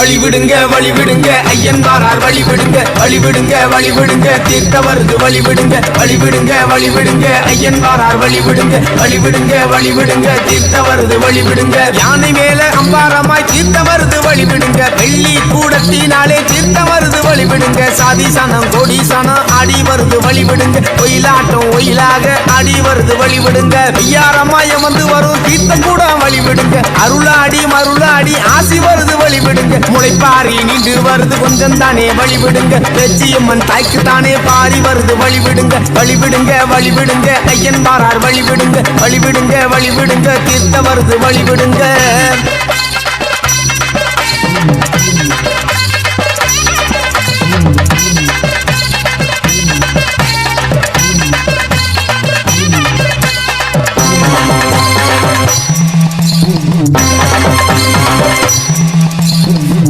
வழிவிடுங்க வழிவிடுங்க. ஐயன் வாரார் வழிவிடுங்க வழிவிடுங்க வழிவிடுங்க. தீர்த்த வருது வழிவிடுங்க வழிவிடுங்க வழிவிடுங்க. ஐயன் வாரார் வழிவிடுங்க வழிவிடுங்க வழிவிடுங்க. தீர்த்த வருது வழிவிடுங்க. யானை மேல அம்பாரமாய் தீர்த்த வருது வழிவிடுங்க. வெள்ளி கூடத்தினாலே தீர்த்த வருது வழிவிடுங்க. சாதி சனம் கோடி சனம் அடி வருது வழிவிடுங்க. ஒயிலாட்டம் ஒயிலாக அடி வருது வழிவிடுங்க. ஐயாரமாய வந்து வரும் தீர்த்தம் கூட வழிவிடுங்க. அருளாடி மருளாடி ஆசி வருது வழிவிடுங்க. முளைப்பாரி நின்று வருது கொஞ்சம் தானே வழிவிடுங்க. லட்சியம்மன் தாய்க்கு தானே பாரி வருது. வழிவிடுங்க வழிவிடுங்க வழிவிடுங்க. ஐயன் பாரார் வழிவிடுங்க வழிவிடுங்க வழிவிடுங்க. தீர்த்த வருது வழிவிடுங்க.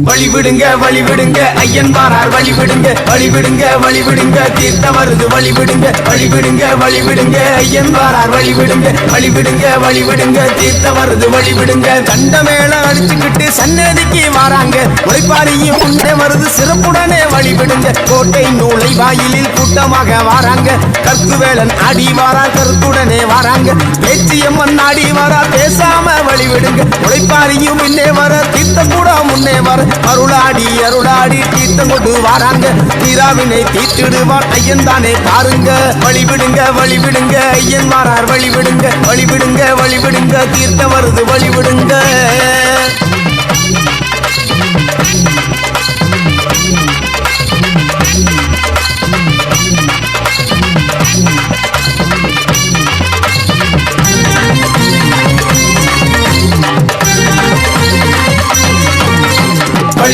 வழிவிடுங்க வழிவிடுங்க ஐயன் வாரார் வழிவிடுங்க வழிவிடுங்க வழிவிடுங்க. தீர்த்த வருது வழிவிடுங்க வழிவிடுங்க வழிவிடுங்க. ஐயன் வாரார் வழிவிடுங்க வழிவிடுங்க வழிவிடுங்க. தீர்த்த வருது வழிவிடுங்க. கண்ட மேல அடிச்சுக்கிட்டு சன்னதிக்கு வராங்க. உழைப்பாரியும் முன்னே வருது சிறப்புடனே வழிவிடுங்க. கோட்டை நூலை வாயிலில் கூட்டமாக வராங்க. கருத்து வேளன் அடி வாரா கருத்துடனே வராங்க. பேச்சியம்மன் அடி வாரா பேசாம வழிவிடுங்க. உழைப்பாரியும் முன்னே வர தீர்த்தம் கூட முன்னே வர. அருளாடி அருளாடி தீர்த்தம் கொண்டு வாராங்க. தீராவினை தீர்த்திடுவார் ஐயன் தானே பாருங்க. வழிவிடுங்க வழிவிடுங்க ஐயன் வாரார் வழிவிடுங்க. வழிவிடுங்க வழிவிடுங்க தீர்த்தம் வருது வழிவிடுங்க.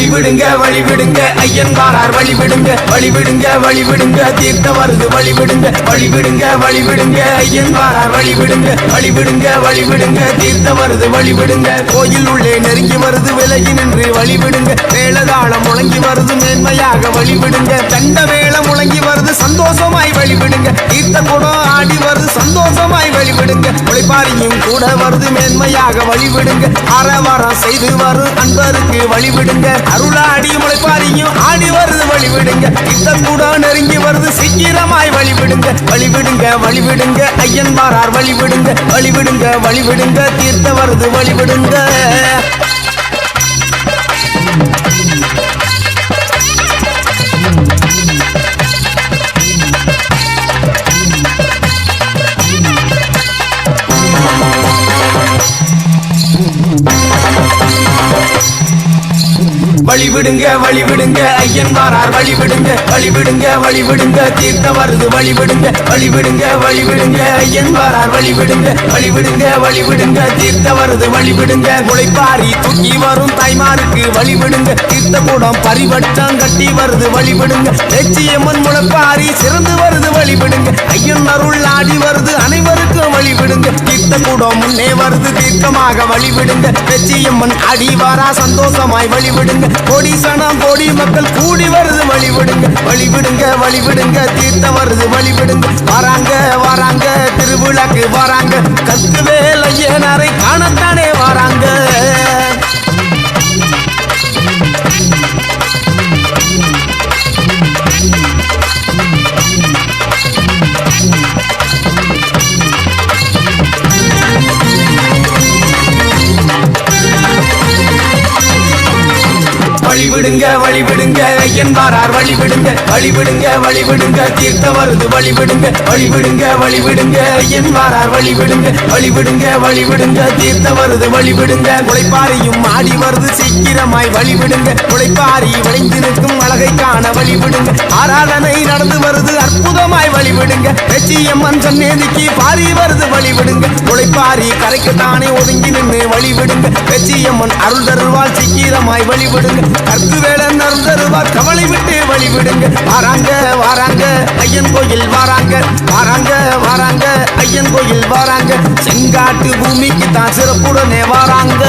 வழிவிடுங்க வழிவிடுங்க. ஐயன்காரார் வழிவிடுங்க வழிவிடுங்க வழிவிடுங்க. தீர்த்த வருது வழிவிடுங்க வழிவிடுங்க வழிவிடுங்க. ஐயன்காரார் வழிவிடுங்க வழிவிடுங்க வழிவிடுங்க. தீர்த்த வருது வழிவிடுங்க. கோயில் உள்ளே நெருங்கி வருது விலகி நின்று வழிவிடுங்க. மேலதாளம் முழங்கி வருது மேன்மையாக வழிவிடுங்க. தண்ட வேளம் முழங்கி வருது சந்தோஷமாய் வழிவிடுங்க. தீர்த்த குடம் ஆடி வருது சந்தோஷமாய் வழிவிடுங்க. மாறியும் கூட வருது மேன்மையாக வழிவிடுங்க. அறவரம் செய்து வரும் அன்பருக்கு வழிவிடுங்க. அருளாடி முளைப்பாரியும் ஆடி வருது வழிவிடுங்க. இத்தம் கூட நெருங்கி வருது சீக்கிரமாய் வழிவிடுங்க. வழிவிடுங்க வழிவிடுங்க ஐயன் வாரார் வழிவிடுங்க. வழிவிடுங்க வழிவிடுங்க தீர்த்த வருது வழிவிடுங்க. வழிவிடுங்க வழிவிடுங்க. ஐயன் வாரார் வழிவிடுங்க வழிவிடுங்க வழிவிடுங்க. தீர்த்த வருது வழிவிடுங்க வழிவிடுங்க வழிவிடுங்க. ஐயன் வாரார் வழிவிடுங்க வழிவிடுங்க வழிவிடுங்க. தீர்த்த வருது வழிவிடுங்க. முளைப்பாரி தூக்கி வரும் தாய்மாருக்கு வழிவிடுங்க. தீர்த்த கூடம் பரிவட்டம் கட்டி வருது வழிவிடுங்க. லட்சியம்மன் முளைப்பாரி சிறந்து வருது வழிவிடுங்க. ஐயன் அருள் ஆடி வருது அனைவரும் வழிவிடுங்க. தீர்த்த கூடம் முன்னே வருது தீர்க்கமாக வழிவிடுங்க. லட்சியம்மன் அடி வாரா சந்தோஷமாய் வழிவிடுங்க. கோடி சனம் கோடி மக்கள் கூடி வருது வழிவிடுங்க. வழிவிடுங்க வழிவிடுங்க தீர்த்த வருது வழிவிடுங்க. வராங்க வராங்க திருவிழாக்கு வராங்க. கத்து நாரை காணத்தானே வழிவிடுங்க வழிவிடுங்க என்பாரார் வழிபடுங்க வழிவிடுங்க வழிவிடுங்க வழிவிடுங்க தீர்த்த வருது வழிவிடுங்க வழிவிடுங்க வழிவிடுங்க ஐயன் வாரார் வழிவிடுங்க வழிவிடுங்க வழிவிடுங்க தீர்த்த வருது வழிவிடுங்க. உழைப்பாரியும் ஆடி வருது சீக்கிரமாய் வழிவிடுங்க. உழைப்பாரி விளைந்து நிற்கும் அழகை காண வழிவிடுங்க. ஆராதனை நடந்து வருது அற்புதமாய் வழிவிடுங்க. லட்சியம்மன் சன்னேதிக்கு பாரி வருது வழிவிடுங்க. உழைப்பாரி கரைக்கு தானே ஒதுங்கி நின்று வழிவிடுங்க. லட்சியம்மன் அருள் தருவாள் சீக்கிரமாய் வழிவிடுங்க கற்கு வேளன் அருள் தருவார். கவலை விட்டு வழிவிடுங்க. வாராங்க வாராங்க ஐயன் கோயில் வாராங்க. வாராங்க வாராங்க ஐயன் கோயில் வாராங்க. செங்காட்டு பூமிக்கு தான் சிறப்புடனே வாராங்க.